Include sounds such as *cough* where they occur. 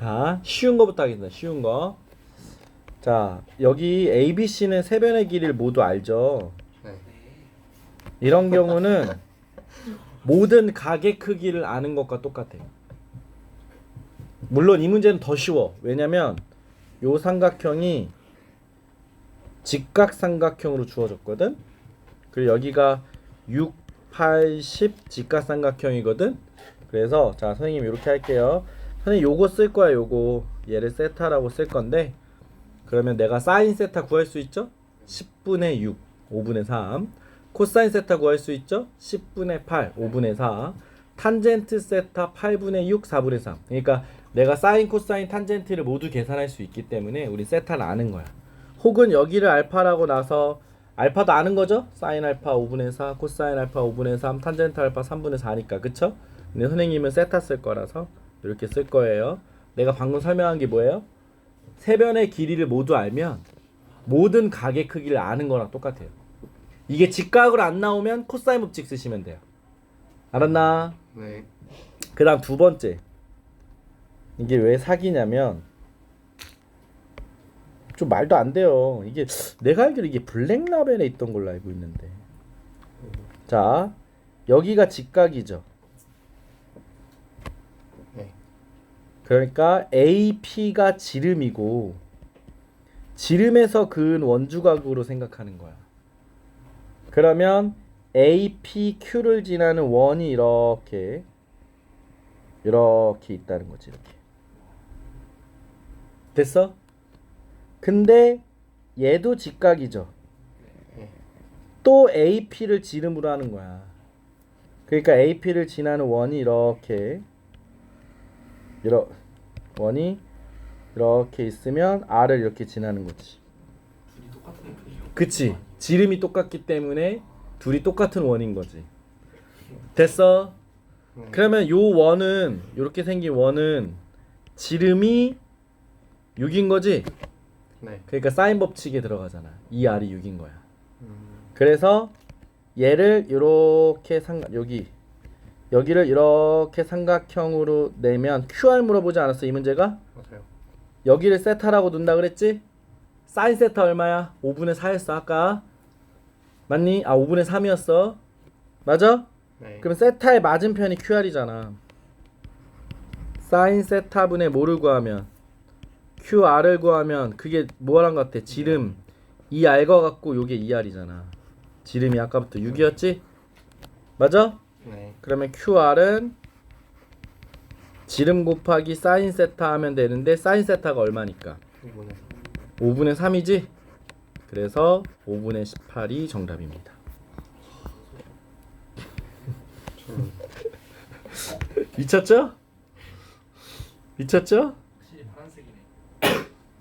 자, 쉬운 거부터 하겠습니다. 쉬운 거. 자, 여기 A, B, C는 세변의 길이를 모두 알죠? 네. 이런 경우는 모든 가게 크기를 아는 것과 똑같아요. 물론 이 문제는 더 쉬워. 왜냐면 요 삼각형이 직각삼각형으로 주어졌거든. 그리고 여기가 6, 8, 10 직각삼각형이거든. 그래서 자 선생님 이렇게 할게요. 선생님 요거 쓸 거야 요거 얘를 세타라고 쓸 건데 그러면 내가 사인 세타 구할 수 있죠? 10분의 6, 5분의 3. 코사인 세타 구할 수 있죠? 10분의 8, 5분의 4. 탄젠트 세타 8분의 6, 4분의 3. 그러니까 내가 사인, 코사인, 탄젠트를 모두 계산할 수 있기 때문에 우리 세타를 아는 거야. 혹은 여기를 알파라고 나서 알파도 아는 거죠? 사인 알파 5분의 4, 코사인 알파 5분의 3, 탄젠트 알파 3분의 4니까 그쵸? 근데 선생님은 세타 쓸 거라서 이렇게 쓸 거예요. 내가 방금 설명한 게 뭐예요? 세변의 길이를 모두 알면 모든 가게 크기를 아는 거랑 똑같아요. 이게 직각으로 안 나오면 코사인 법칙 쓰시면 돼요. 알았나? 네. 그다음 두 번째. 이게 왜 사기냐면 좀 말도 안 돼요. 이게 내가 알기로 이게 블랙 라벨에 있던 걸로 알고 있는데. 자, 여기가 직각이죠. 네. 그러니까 AP가 지름이고 지름에서 그은 원주각으로 생각하는 거야. 그러면 APQ를 지나는 원이 이렇게 이렇게 있다는 거지 이렇게. 됐어? 근데 얘도 직각이죠. 네. 또 AP를 지름으로 하는 거야. 그러니까 AP를 지나는 원이 이렇게 이러 원이 이렇게 있으면 R을 이렇게 지나는 거지. 그치? 지름이 똑같기 때문에 둘이 똑같은 원인 거지. 됐어? 네. 그러면 요 원은 이렇게 생긴 원은 지름이 6인 거지? 네. 그러니까 사인 법칙에 들어가잖아. 이 R이 6인 거야. 음. 그래서 얘를 이렇게 삼 여기 여기를 이렇게 삼각형으로 내면 QR 물어보지 않았어 이 문제가? 맞아요. 여기를 세타라고 둔다 그랬지? 사인 세타 얼마야? 5분의 4였어 아까 맞니? 아 5분의 3이었어 맞아? 네. 그럼 세타의 맞은편이 QR이잖아 사인 세타분의 뭐를 구하면 QR을 구하면 그게 뭐랑 같아? 지름 이 R과 같고 요게 2R이잖아 지름이 아까부터 6이었지? 맞아? 네. 그러면 QR은 지름 곱하기 사인 세타 하면 되는데 사인 세타가 얼마니까? 이거는 5분의 3이지? 그래서 5분의 18이 정답입니다. *laughs* 미쳤죠? 미쳤죠?